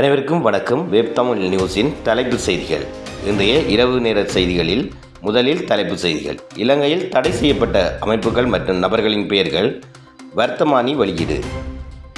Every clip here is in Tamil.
அனைவருக்கும் வணக்கம். வெப் தமிழ் நியூஸின் தலைப்பு செய்திகள். இன்றைய இரவு நேர செய்திகளில் முதலில் தலைப்பு செய்திகள். இலங்கையில் தடை செய்யப்பட்ட அமைப்புகள் மற்றும் நபர்களின் பெயர்கள் வர்த்தமானி வெளியீடு.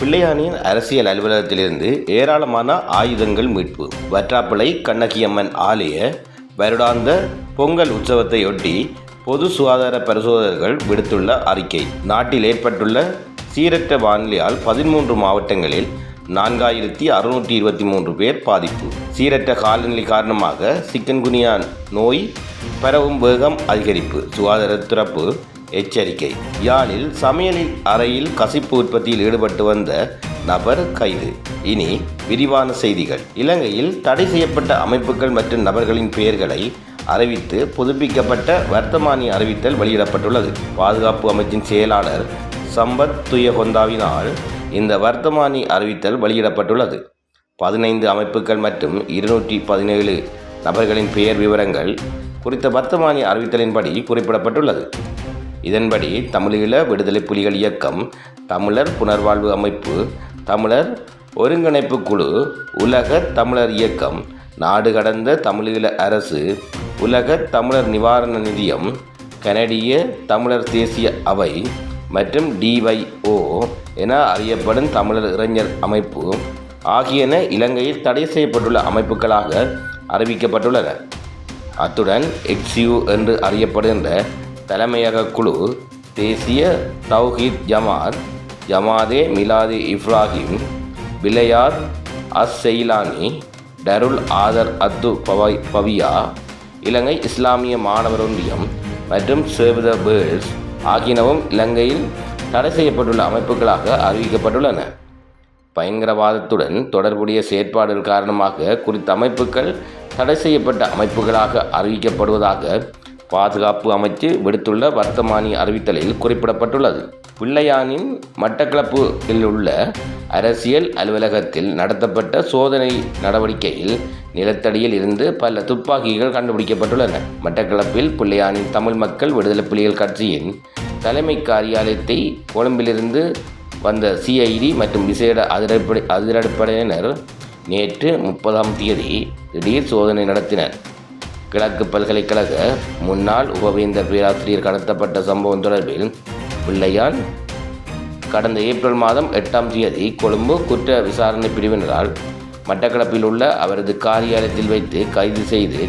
பிள்ளையானின் அரசியல் அலுவலகத்திலிருந்து ஏராளமான ஆயுதங்கள் மீட்பு. வற்றாப்பிளை கண்ணகியம்மன் ஆலய வருடாந்த பொங்கல் உற்சவத்தையொட்டி பொது சுகாதார பரிசோதகர்கள் விடுத்துள்ள அறிக்கை. நாட்டில் ஏற்பட்டுள்ள சீரற்ற வானிலையால் பதிமூன்று மாவட்டங்களில் நான்காயிரத்தி அறுநூற்றி இருபத்தி மூன்று பேர் பாதிப்பு. சீரற்ற காலநிலை காரணமாக சிக்கன்குனியா நோய் பரவும் வேகம் அதிகரிப்பு. சுகாதார துறப்பு எச்சரிக்கை. யாழில் சமையலில் அறையில் கசிப்பு உற்பத்தியில் ஈடுபட்டு வந்த நபர் கைது. இனி விரிவான செய்திகள். இலங்கையில் தடை செய்யப்பட்ட அமைப்புகள் மற்றும் நபர்களின் பெயர்களை அறிவித்து புதுப்பிக்கப்பட்ட வர்த்தமானி அறிவித்தல் வெளியிடப்பட்டுள்ளது. பாதுகாப்பு அமைச்சின் செயலாளர் சம்பத் துயகொந்தாவினால் இந்த வர்த்தமானி அறிவித்தல் வெளியிடப்பட்டுள்ளது. பதினைந்து அமைப்புகள் மற்றும் இருநூற்றி பதினேழு நபர்களின் பெயர் விவரங்கள் குறித்த வர்த்தமானி அறிவித்தலின்படி குறிப்பிடப்பட்டுள்ளது. இதன்படி தமிழீழ விடுதலை புலிகள் இயக்கம் தமிழர் புனர்வாழ்வு அமைப்பு தமிழர் ஒருங்கிணைப்பு குழு உலக தமிழர் இயக்கம் நாடு கடந்த தமிழீழ அரசு உலக தமிழர் நிவாரண நிதியம் கனடிய தமிழர் தேசிய அவை மற்றும் டிவைஓ என அறியப்படும் தமிழர் இளைஞர் அமைப்பு ஆகியன இலங்கையில் தடை செய்யப்பட்டுள்ள அமைப்புகளாக அறிவிக்கப்பட்டுள்ளன. அத்துடன் எக்ஸ்யூ என்று அறியப்படுகின்ற தலைமையக குழு தேசிய தௌஹீத் ஜமாத் ஜமாதே மிலாதி இப்ராஹிம் பிலையார் அஸ் செய்லானி டருல் ஆதர் அத்து பவை பவியா இலங்கை இஸ்லாமிய மாணவர் ஒன்றியம் மற்றும் சேவ் த பேர்ட்ஸ் ஆகியனவும் இலங்கையில் தடை செய்யப்பட்டுள்ள அமைப்புகளாக அறிவிக்கப்பட்டுள்ளன. பயங்கரவாதத்துடன் தொடர்புடைய செயற்பாடுகள் காரணமாக குறித்த அமைப்புகள் தடை செய்யப்பட்ட அமைப்புகளாக அறிவிக்கப்படுவதாக பாதுகாப்பு அமைச்சு விடுத்துள்ள வர்த்தமானி அறிவித்தலில் குறிப்பிடப்பட்டுள்ளது. பிள்ளையானின் மட்டக்களப்பில் உள்ள அரசியல் அலுவலகத்தில் நடத்தப்பட்ட சோதனை நடவடிக்கையில் நிலத்தடியில் இருந்து பல துப்பாக்கிகள் கண்டுபிடிக்கப்பட்டுள்ளன. மட்டக்களப்பில் பிள்ளையானின் தமிழ் மக்கள் விடுதலை புலிகள் கட்சியின் தலைமை காரியாலயத்தை கொழும்பிலிருந்து வந்த சிஐடி மற்றும் விசேட அதிரப்படை அதிரடிப்படையினர் நேற்று முப்பதாம் தேதி திடீர் சோதனை நடத்தினர். கிழக்கு பல்கலைக்கழக முன்னாள் உபவேந்தர் பேராசிரியர் கடத்தப்பட்ட சம்பவம் தொடர்பில் பிள்ளையான் கடந்த ஏப்ரல் மாதம் எட்டாம் தேதி கொழும்பு குற்ற விசாரணை பிரிவினரால் மட்டக்களப்பில் உள்ள அவரது காரியாலயத்தில் வைத்து கைது செய்து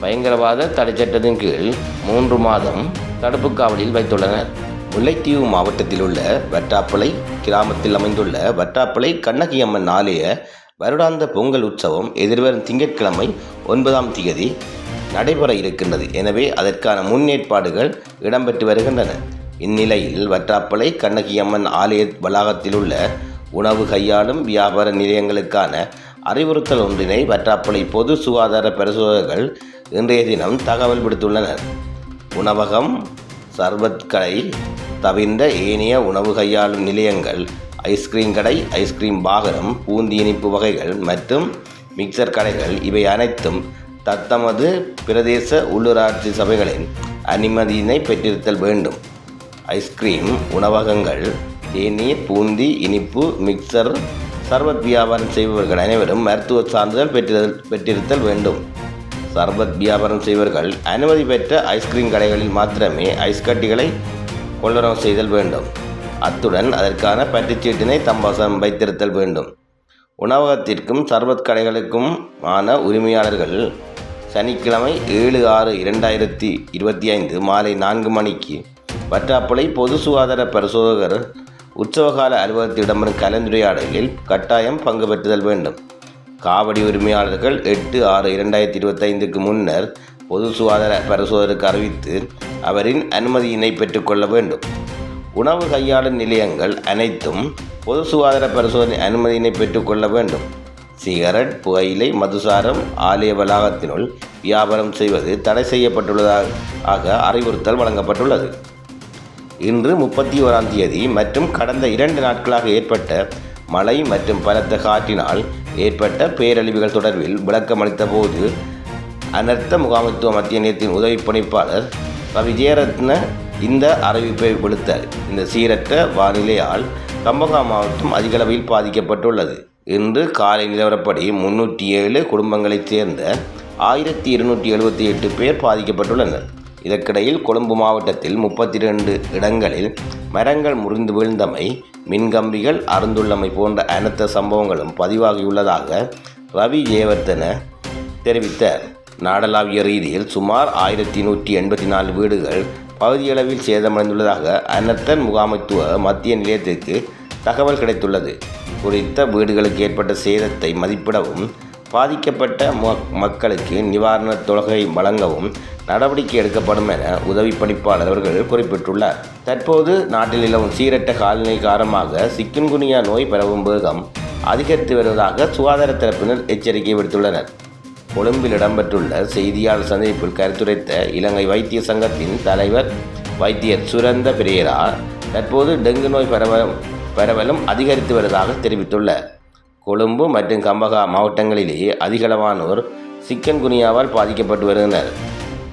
பயங்கரவாத தடைச்சட்டத்தின் கீழ் மூன்று மாதம் தடுப்பு காவலில் வைத்துள்ளனர். முல்லைத்தீவு மாவட்டத்தில் உள்ள வட்டாப்பளை கிராமத்தில் அமைந்துள்ள வட்டாப்பிளை கண்ணகியம்மன் ஆலய வருடாந்த பொங்கல் உற்சவம் எதிர்வரும் திங்கட்கிழமை ஒன்பதாம் தேதி நடைபெற இருக்கின்றது. எனவே அதற்கான முன்னேற்பாடுகள் இடம்பெற்று வருகின்றன. இந்நிலையில் வற்றாப்பளை கண்ணகியம்மன் ஆலய வளாகத்தில் உள்ள உணவு கையாளும் வியாபார நிலையங்களுக்கான அறிவுறுத்தல் ஒன்றினை வற்றாப்பளை பொது சுகாதார பரிசோதகர்கள் இன்றைய தினம் தகவல் விடுத்துள்ளனர். உணவகம் சர்பத்கடை தவிர்ந்த ஏனைய உணவு கையாளும் நிலையங்கள் ஐஸ்கிரீம் கடை ஐஸ்கிரீம் பாகனம் பூந்தி இனிப்பு வகைகள் மற்றும் மிக்சர் கடைகள் இவை அனைத்தும் தத்தமது பிரதேச உள்ளூராட்சி சபைகளின் அனுமதியினை பெற்றிருத்தல் வேண்டும். ஐஸ்கிரீம் உணவகங்கள் தேநீர் பூந்தி இனிப்பு மிக்சர் சர்வத் வியாபாரம் செய்பவர்கள் அனைவரும் மருத்துவ சான்றிதழ் பெற்றிருத்தல் பெற்றிருத்தல் வேண்டும். சர்பத் வியாபாரம் செய்பவர்கள் அனுமதி பெற்ற ஐஸ்கிரீம் கடைகளில் மாத்திரமே ஐஸ் கட்டிகளை கொள்ளளவு செய்தல் வேண்டும். அத்துடன் அதற்கான பற்றுச்சீட்டினை தம்பசம் வைத்திருத்தல் வேண்டும். உணவகத்திற்கும் சர்பத் கடைகளுக்கும் ஆன உரிமையாளர்கள் சனிக்கிழமை ஏழு ஆறு இரண்டாயிரத்தி இருபத்தி ஐந்து மாலை நான்கு மணிக்கு வற்றாப்புளை பொது சுகாதார பரிசோதகர் உற்சவகால அலுவலகத்தில் கலந்துரையாடலில் கட்டாயம் பங்கு பெற்றுதல் வேண்டும். காவடி உரிமையாளர்கள் எட்டு ஆறு இரண்டாயிரத்தி இருபத்தைந்துக்கு முன்னர் பொது சுகாதார பரிசோதனைக்கு அறிவித்து அவரின் அனுமதியினை பெற்றுக்கொள்ள வேண்டும். உணவு கையாளும் நிலையங்கள் அனைத்தும் பொது சுகாதார பரிசோதனை அனுமதியினை பெற்றுக்கொள்ள வேண்டும். சிகரெட் புகையிலை மதுசாரம் ஆலய வளாகத்தினுள் வியாபாரம் செய்வது தடை செய்யப்பட்டுள்ளதாக அறிவுறுத்தல் வழங்கப்பட்டுள்ளது. இன்று முப்பத்தி ஓராம் தேதி மற்றும் கடந்த இரண்டு நாட்களாக ஏற்பட்ட மழை மற்றும் பலத்த காற்றினால் ஏற்பட்ட பேரழிவுகள் தொடர்பில் விளக்கமளித்த போது அனர்த்த முகாமைத்துவ மத்திய நிலையத்தின் உதவி பணிப்பாளர் ரவி இந்த அறிவிப்பை விடுத்தார். இந்த சீரற்ற வானிலையால் கம்பகா மாவட்டம் அதிகளவில் பாதிக்கப்பட்டுள்ளது. இன்று காலை நிலவரப்படி முன்னூற்றி ஏழு குடும்பங்களைச் சேர்ந்த ஆயிரத்தி இருநூற்றி எழுபத்தி எட்டு பேர் பாதிக்கப்பட்டுள்ளனர். இதற்கிடையில் கொழும்பு மாவட்டத்தில் முப்பத்தி ரெண்டு இடங்களில் மரங்கள் முறிந்து வீழ்ந்தமை மின்கம்பிகள் அருந்துள்ளமை போன்ற அனைத்து சம்பவங்களும் பதிவாகியுள்ளதாக ரவி ஜெயவர்தன தெரிவித்தார். நாடளாவிய ரீதியில் சுமார் ஆயிரத்தி நூற்றி எண்பத்தி நாலு வீடுகள் பகுதியளவில் சேதமடைந்துள்ளதாக அனர்த்தன் முகாமைத்துவ மத்திய நிலையத்திற்கு தகவல் கிடைத்துள்ளது. குறித்த வீடுகளுக்கு ஏற்பட்ட சேதத்தை மதிப்பிடவும் பாதிக்கப்பட்ட மக்களுக்கு நிவாரணத் தொகை வழங்கவும் நடவடிக்கை எடுக்கப்படும் என உதவி பணிப்பாளர் அவர்கள் குறிப்பிட்டுள்ளார். தற்போது நாட்டில் நிலவும் சீரற்ற காலநிலை காரணமாக சிக்கன்குனியா நோய் பரவும் வேகம் அதிகரித்து வருவதாக சுகாதார தரப்பினர் எச்சரிக்கை விடுத்துள்ளனர். கொழும்பில் இடம்பெற்றுள்ள செய்தியாளர் சந்திப்பில் கருத்துரைத்த இலங்கை வைத்திய சங்கத்தின் தலைவர் வைத்தியர் சுரந்த பிரேரா தற்போது டெங்கு நோய் பரவ பரவலும் அதிகரித்து வருவதாக தெரிவித்துள்ளார். கொழும்பு மற்றும் கம்பகா மாவட்டங்களிலேயே அதிகளவானோர் சிக்கன் குனியாவால் பாதிக்கப்பட்டு வருகின்றனர்.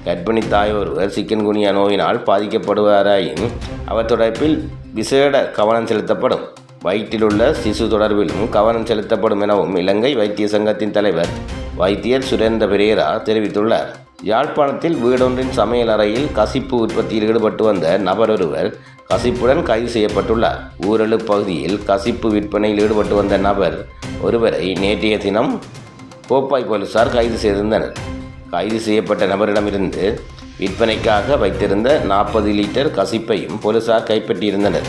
கர்ப்பிணி தாய் ஒருவர் சிக்கன் குனியா நோயினால் பாதிக்கப்படுவாராயின் அவர் தொடர்பில் விசேட கவனம் செலுத்தப்படும். வயிற்றிலுள்ள சிசு தொடர்பிலும் கவனம் செலுத்தப்படும் எனவும் இலங்கை வைத்திய சங்கத்தின் தலைவர் வைத்தியர் சுரேந்திர பெரேரா தெரிவித்துள்ளார். யாழ்ப்பாணத்தில் வீடொன்றின் சமையல் அறையில் கசிப்பு உற்பத்தியில் ஈடுபட்டு வந்த நபர் ஒருவர் கசிப்புடன் கைது செய்யப்பட்டுள்ளார். ஊரலு பகுதியில் கசிப்பு விற்பனையில் ஈடுபட்டு வந்த நபர் ஒருவரை நேற்றைய தினம் கோப்பாய் போலீசார் கைது செய்திருந்தனர். கைது செய்யப்பட்ட நபரிடமிருந்து விற்பனைக்காக வைத்திருந்த நாற்பது லிட்டர் கசிப்பையும் போலீசார் கைப்பற்றியிருந்தனர்.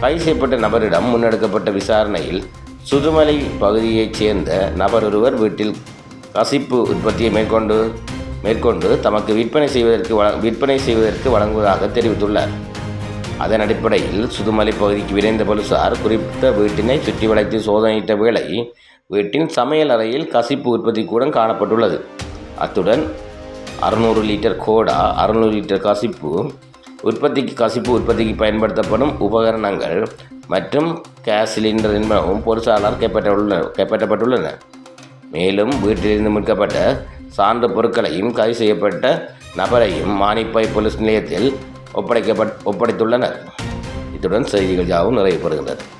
கைது செய்யப்பட்ட நபரிடம் முன்னெடுக்கப்பட்ட விசாரணையில் சுதுமலை பகுதியைச் சேர்ந்த நபர் ஒருவர் வீட்டில் கசிப்பு உற்பத்தியை மேற்கொண்டு மேற்கொண்டு தமக்கு விற்பனை செய்வதற்கு வழ- விற்பனை செய்வதற்கு வழங்குவதாக தெரிவித்துள்ளார். அதன் அடிப்படையில் சுதுமலை பகுதிக்கு விரைந்த போலீசார் குறிப்பிட்ட வீட்டினை சுற்றி வளைத்து சோதனையிட்ட வேளை வீட்டின் சமையல் அறையில் கசிப்பு உற்பத்தி கூடம் காணப்பட்டுள்ளது. அத்துடன் அறுநூறு லிட்டர் கோடா அறுநூறு லிட்டர் கசிப்பு உற்பத்திக்கு கசிப்பு உற்பத்திக்கு பயன்படுத்தப்படும் உபகரணங்கள் மற்றும் கேஸ் சிலிண்டர் என்பனவும் போலீசாரால் கைப்பற்றவுள்ள கைப்பற்றப்பட்டுள்ளன. மேலும் வீட்டிலிருந்து மீட்கப்பட்ட சான்று பொருட்களையும் கைது செய்யப்பட்ட நபரையும் மானிப்பாய் போலீஸ் நிலையத்தில் ஒப்படைக்கப்பட் ஒப்படைத்துள்ளனர். இத்துடன் செய்திகள் யாவும் நிறைவு பெறுகின்றன